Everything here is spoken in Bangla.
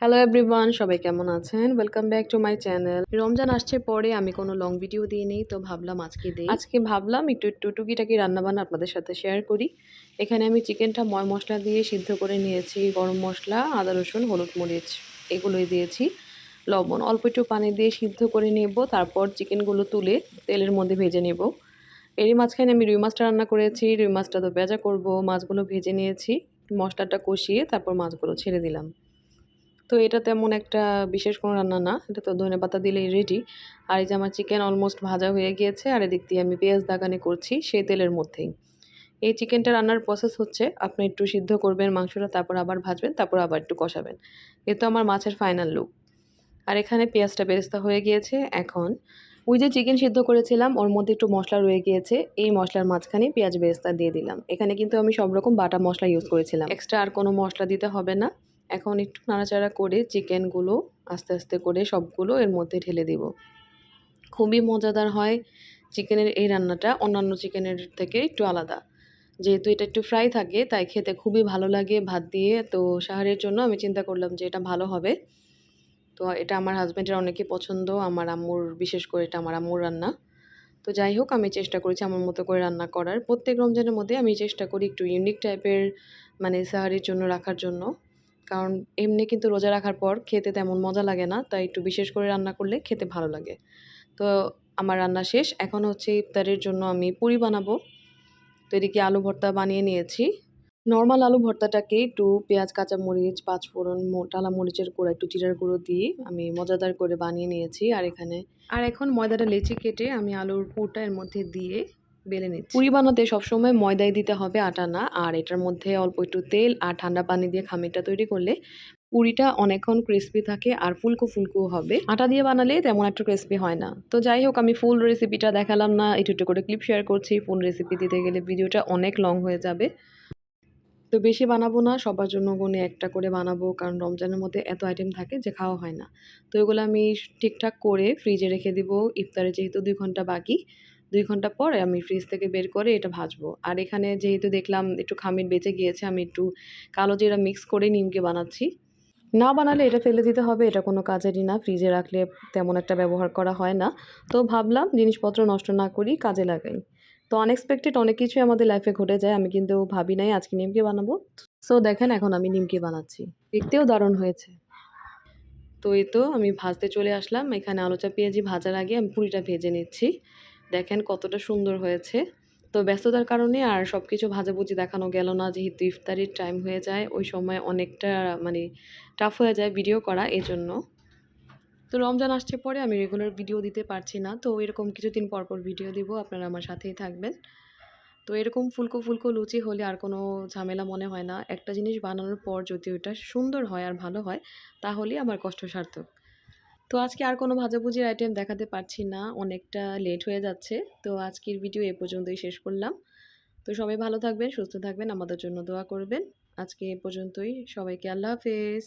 হ্যালো এভরিওয়ান সবাই কেমন আছেন? Welcome back to my channel Ramzan আসছে পরে আমি কোনো লং ভিডিও দিয়ে নেই তো ভাবলাম আজকে দিই। আজকে ভাবলাম একটু একটু টুকিটাকি রান্নাবান্না আপনাদের সাথে শেয়ার করি। এখানে আমি চিকেনটা ময় মশলা দিয়ে সিদ্ধ করে নিয়েছি, গরম মশলা, আদা, রসুন, হলুদ মরিচ, এগুলোই দিয়েছি। লবণ, অল্প একটু পানি দিয়ে সিদ্ধ করে নেব, তারপর চিকেনগুলো তুলে তেলের মধ্যে ভেজে নেব। এরই মাঝখানে আমি রুই মাছটা রান্না করেছি, রুই মাছটা তো ভেজা করব, মাছগুলো ভেজে নিয়েছি, মশলাটা কষিয়ে তারপর মাছগুলো ছেড়ে দিলাম। তো এটা তেমন একটা বিশেষ কোনো রান্না না। এটা তো ধনে পাতা দিলেই রেডি আর এই যে আমার চিকেন অলমোস্ট ভাজা হয়ে গিয়েছে, আর এদিক দিয়ে আমি পেঁয়াজ দাগানি করছি সেই তেলের মধ্যেই। এই চিকেনটা রান্নার প্রসেস হচ্ছে, আপনি একটু সিদ্ধ করবেন মাংসটা, তারপর আবার ভাজবেন, তারপর আবার একটু কষাবেন। এ তো আমার মাছের ফাইনাল লুক আর এখানে পেঁয়াজটা বেরেস্তা হয়ে গিয়েছে, এখন ওই যে চিকেন সিদ্ধ করেছিলাম, ওর মধ্যে একটু মশলা রয়ে গিয়েছে, এই মশলার মাঝখানে পেঁয়াজ বেরেস্তা দিয়ে দিলাম। এখানে কিন্তু আমি সব রকম বাটা মশলা ইউজ করেছিলাম। এক্সট্রা আর কোনো মশলা দিতে হবে না। এখন একটু নাড়াচাড়া করে চিকেনগুলো আস্তে আস্তে করে সবগুলো এর মধ্যে ঢেলে দিব। খুবই মজাদার হয় চিকেনের এই রান্নাটা, অন্যান্য চিকেনের থেকে একটু আলাদা। যেহেতু এটা একটু ফ্রাই থাকে, তাই খেতে খুবই ভালো লাগে ভাত দিয়ে। তো সাহারের জন্য আমি চিন্তা করলাম যে এটা ভালো হবে। তো এটা আমার হাজব্যান্ডের অনেকে পছন্দ, আমার আম্মুর, বিশেষ করে এটা আমার আম্মুর রান্না। তো যাই হোক, আমি চেষ্টা করেছি আমার মতো করে রান্না করার। প্রত্যেক রমজানের মধ্যে আমি চেষ্টা করি একটু ইউনিক টাইপের মানে সাহারির জন্য রাখার জন্য। কারণ এমনি কিন্তু রোজা রাখার পর খেতে তেমন মজা লাগে না, তাই একটু বিশেষ করে রান্না করলে খেতে ভালো লাগে। তো আমার রান্না শেষ, এখন হচ্ছে ইফতারের জন্য আমি পুরি বানাবো। তো এদিকে আলু ভর্তা বানিয়ে নিয়েছি। নর্মাল আলু ভর্তাটাকে একটু পেঁয়াজ কাঁচা কাঁচামরিচ, পাঁচফোড়ন টালা মরিচের গুঁড়া, একটু জিরার গুঁড়ো দিয়ে আমি মজাদার করে বানিয়ে নিয়েছি। আর এখানে আর এখন ময়দাটা লেচি কেটে আমি আলুর পুরটা এর মধ্যে দিয়ে বেলে নিচ্ছি। পুরি বানাতে সবসময় ময়দাই দিতে হবে আটা না। আর এটার মধ্যে অল্প একটু তেল আর ঠান্ডা পানি দিয়ে খামিরটা তৈরি করলে পুরিটা অনেকক্ষণ ক্রিস্পি থাকে আর ফুলকো ফুলকো হবে। আটা দিয়ে বানালে তেমন একটা ক্রিস্পি হয় না। তো যাই হোক, আমি ফুল রেসিপিটা দেখালাম না, একটু একটু করে ক্লিপ শেয়ার করছি। ফুল রেসিপি দিতে গেলে ভিডিওটা অনেক লং হয়ে যাবে। তো বেশি বানাবো না, সবার জন্য গনে একটা করে বানাবো, কারণ রমজানের মধ্যে এত আইটেম থাকে যে খাওয়া হয় না। তো এগুলো আমি ঠিকঠাক করে ফ্রিজে রেখে দিব। ইফতারে যেহেতু দুই ঘণ্টা বাকি দুই ঘণ্টা পরে আমি ফ্রিজ থেকে বের করে এটা ভাজবো। আর এখানে যেহেতু দেখলাম একটু খামির বেঁচে গিয়েছে, আমি একটু কালো জিরা মিক্স করে নিমকে বানাচ্ছি। না বানালে এটা ফেলে দিতে হবে, এটা কোনো কাজেরই না। ফ্রিজে রাখলে তেমন একটা ব্যবহার করা হয় না। তো ভাবলাম জিনিসপত্র নষ্ট না করি, কাজে লাগাই। তো আনএক্সপেক্টেড অনেক কিছুই আমাদের লাইফে ঘটে যায়, আমি কিন্তু ভাবি নাই আজকে নিমকে বানাবো। সো দেখেন এখন আমি নিমকে বানাচ্ছি। দেখতেও দারুণ হয়েছে। তো এই তো আমি ভাজতে চলে আসলাম। এখানে আলোচা পেঁয়াজি ভাজার আগে আমি পুরিটা ভেজে নিচ্ছি। দেখেন কতটা সুন্দর হয়েছে। তো ব্যস্ততার কারণে আর সব কিছু ভাজাভুজি দেখানো গেল না, যেহেতু ইফতারির টাইম হয়ে যায়, ওই সময় অনেকটা মানে টাফ হয়ে যায় ভিডিও করা, এজন্য। তো রমজান আসছে পরে আমি রেগুলার ভিডিও দিতে পারছি না, তো এরকম কিছুদিন পর পর ভিডিও দিব, আপনারা আমার সাথেই থাকবেন। তো এরকম ফুলকো ফুলকো লুচি হলে আর কোনো ঝামেলা মনে হয় না। একটা জিনিস বানানোর পর যদি ওটা সুন্দর হয় আর ভালো হয়, তাহলেই আমার কষ্ট সার্থক। তো আজকে আর কোনো ভাজাভুজির আইটেম দেখাতে পারছি না, অনেকটা লেট হয়ে যাচ্ছে। তো আজকের ভিডিও এ পর্যন্তই শেষ করলাম। তো সবাই ভালো থাকবেন, সুস্থ থাকবেন, আমাদের জন্য দোয়া করবেন। আজকে এ পর্যন্তই। সবাইকে আল্লাহ হাফেজ।